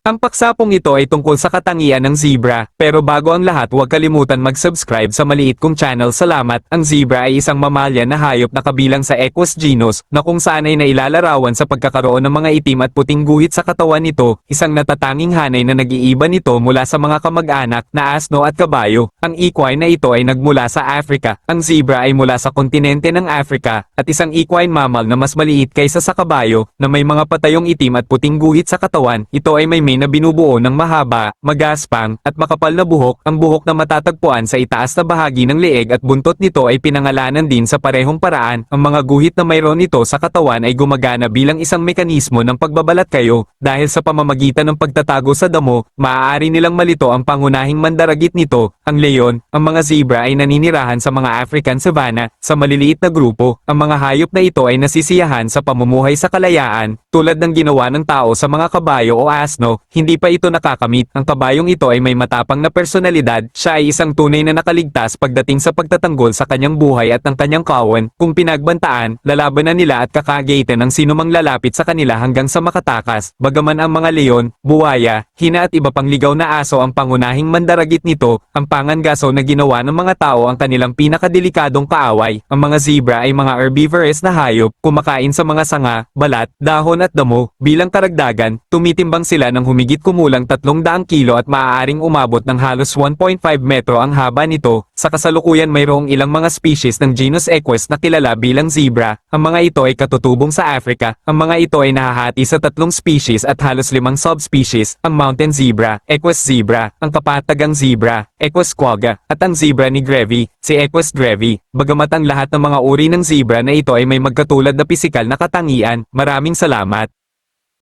Ang paksapong ito ay tungkol sa katangian ng zebra, pero bago ang lahat huwag kalimutan mag-subscribe sa maliit kong channel. Salamat. Ang zebra ay isang mamalya na hayop na kabilang sa Equus genus, na kung saan ay nailalarawan sa pagkakaroon ng mga itim at puting guhit sa katawan nito, isang natatanging hanay na nag-iiba nito mula sa mga kamag-anak na asno at kabayo. Ang equine na ito ay nagmula sa Africa. Ang zebra ay mula sa kontinente ng Africa, at isang equine mammal na mas maliit kaysa sa kabayo, na may mga patayong itim at puting guhit sa katawan. Ito ay may mane na binubuo ng mahaba, magaspang, at makapal na buhok. Ang buhok na matatagpuan sa itaas na bahagi ng leeg at buntot nito ay pinangalanan din sa parehong paraan. Ang mga guhit na mayroon nito sa katawan ay gumagana bilang isang mekanismo ng pagbabalat kayo. Dahil sa pamamagitan ng pagtatago sa damo, maaari nilang malito ang pangunahing mandaragit nito, ang leon. Ang mga zebra ay naninirahan sa mga African savanna, sa maliliit na grupo. Ang mga hayop na ito ay nasisiyahan sa pamumuhay sa kalayaan, tulad ng ginawa ng tao sa mga kabayo o asno, hindi pa ito nakakamit. Ang kabayong ito ay may matapang na personalidad, siya ay isang tunay na nakaligtas pagdating sa pagtatanggol sa kanyang buhay at ng kanyang kawan. Kung pinagbantaan, lalabanan nila at kakagaitan ng sinumang lalapit sa kanila hanggang sa makatakas. Bagaman ang mga leon, buwaya, hina at iba pang ligaw na aso ang pangunahing mandaragit nito, ang pangangaso na ginawa ng mga tao ang kanilang pinakadelikadong kaaway. Ang mga zebra ay mga herbivorous na hayop, kumakain sa mga sanga, balat, dahon at damo. Bilang karagdagan, tumitimbang sila ng humigit kumulang 300 kilo at maaaring umabot ng halos 1.5 metro ang haba nito. Sa kasalukuyan mayroong ilang mga species ng genus Equus na kilala bilang zebra. Ang mga ito ay katutubong sa Africa. Ang mga ito ay nahahati sa tatlong species at halos limang subspecies, ang mountain zebra, Equus zebra, ang kapatagang zebra, Equus quagga, at ang zebra ni Grevy, si Equus grevi. Bagamat ang lahat ng mga uri ng zebra na ito ay may magkatulad na pisikal na katangian, maraming salamat.